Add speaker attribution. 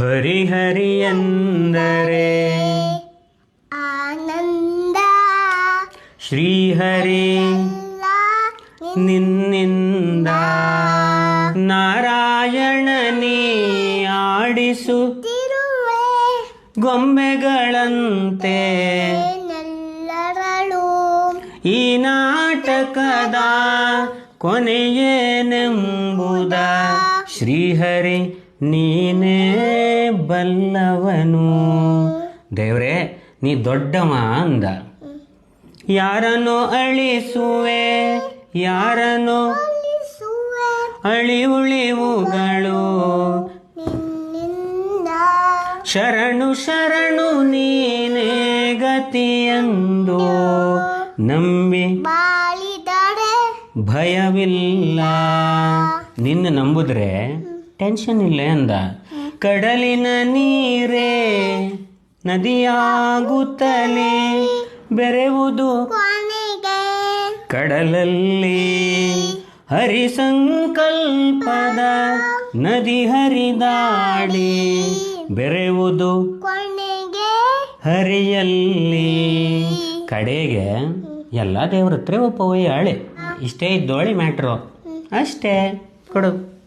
Speaker 1: ಹರಿಹರಿ ಎಂದರೆ
Speaker 2: ಆನಂದ.
Speaker 1: ಶ್ರೀಹರಿ ನಿನ್ನಿಂದ. ನಾರಾಯಣನೇ ಆಡಿಸು ಗೊಂಬೆಗಳಂತೆ. ಈ ನಾಟಕದ ಕೊನೆಯೇನೆಂಬುದ ಶ್ರೀಹರಿ ನೀನೇ. ಬಲ್ಲವನು. ದೇವ್ರೇ ನೀ ದೊಡ್ಡವ ಅಂದ. ಯಾರನ್ನು ಅಳಿಸುವೆ? ಯಾರನ್ನು ಅಳಿ ಉಳಿವುಗಳು ಶರಣು ಶರಣು ನೀನೇ ಗತಿಯಂದು. ನಂಬಿ ಭಯವಿಲ್ಲ. ನಿನ್ನ ನಂಬುದ್ರೆ ಟೆನ್ಷನ್ ಇಲ್ಲ ಅಂದ. ಕಡಲಿನ ನೀರೇ ನದಿಯಾಗುತ್ತಲೇ ಬೆರೆವುದು.
Speaker 2: ಕಡಲಲ್ಲಿ
Speaker 1: ಕಡಲಲ್ಲಿ ಹರಿಸಂಕಲ್ಪದ ನದಿ ಹರಿದಾಡಿ ಬೆರೆವುದು. ಹರಿಯಲ್ಲಿ ಕಡೆಗೆ ಎಲ್ಲ ದೇವ್ರ ಹತ್ರ ಒಪ್ಪ ಒಯ್ಯಾಳೆ ಇಷ್ಟೇ ಇದ್ದೋಳಿ ಮ್ಯಾಟ್ರು. ಅಷ್ಟೇ. ಕೊಡು.